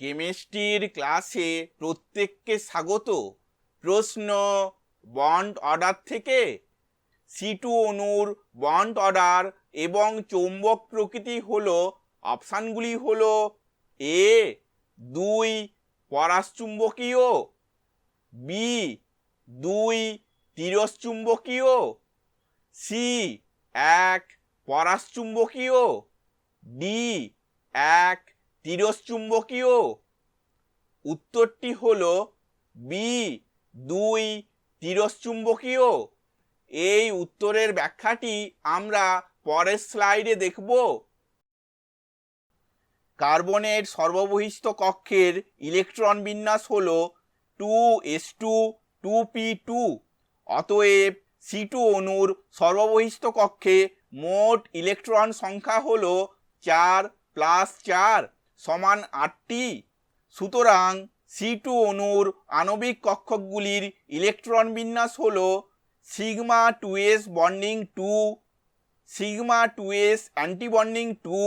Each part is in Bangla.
কেমিস্ট্রির ক্লাসে প্রত্যেককে স্বাগত। প্রশ্ন বন্ড অর্ডার থেকে সিটু অণুর বন্ড অর্ডার এবং চৌম্বক প্রকৃতি হল, অপশানগুলি হল এ দুই পরাশ্চুম্বকীয় বি দুই তিরশ্চুম্বকীয় সি এক পরাশ্চুম্বকীয় ডি এক তিরশ্চুম্বকীয় উত্তরটি হল বি দুই তিরশ্চুম্বকীয় এই উত্তরের ব্যাখ্যাটি আমরা পরের স্লাইডে দেখব। কার্বনের সর্ববহিষ্ঠ কক্ষের ইলেকট্রন বিন্যাস হল two S two two P two. অতএব সি টু অণুর সর্ববহিষ্ঠ কক্ষে মোট ইলেকট্রন সংখ্যা হল চার প্লাস চার। সমান আটটি। সুতরাং সি টু অণুর আণবিক কক্ষকগুলির ইলেকট্রন বিন্যাস হল sigma two S bonding two, sigma two S antibonding two,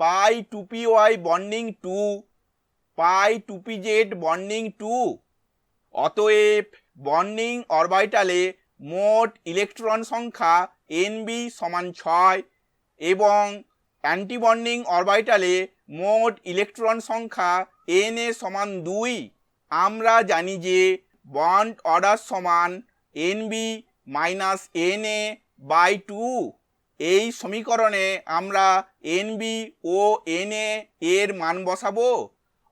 pi two P Y bonding two, pi two P Z bonding two. অতএব বন্ডিং অরবাইটালে মোট ইলেকট্রন সংখ্যা এনবি সমান ছয় এবং অ্যান্টিবন্ডিং অরবাইটালে মোট ইলেকট্রন সংখ্যা এন এ সমান দুই। আমরা জানি যে বন্ড অর্ডার সমান N B minus N A by two. এই সমীকরণে আমরা এন বি ও এন এ এর মান বসাবো।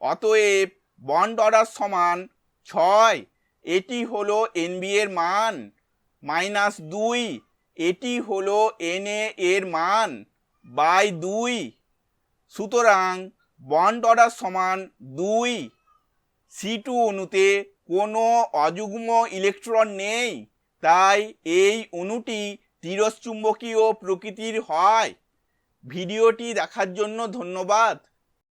অতএব বন্ড অর্ডার সমান ছয়। এটি হলো এনবি এর মান। মাইনাস দুই। এটি হলো এন এ এর মান বাই দুই। সুতরাং বন্ড অর্ডার সমান দুই সি টু অণুতে কোনো অযুগ্ম ইলেকট্রন নেই, তাই এই অণুটি তিরশ্চুম্বকীয় প্রকৃতির হয়। ভিডিওটি দেখার জন্য ধন্যবাদ।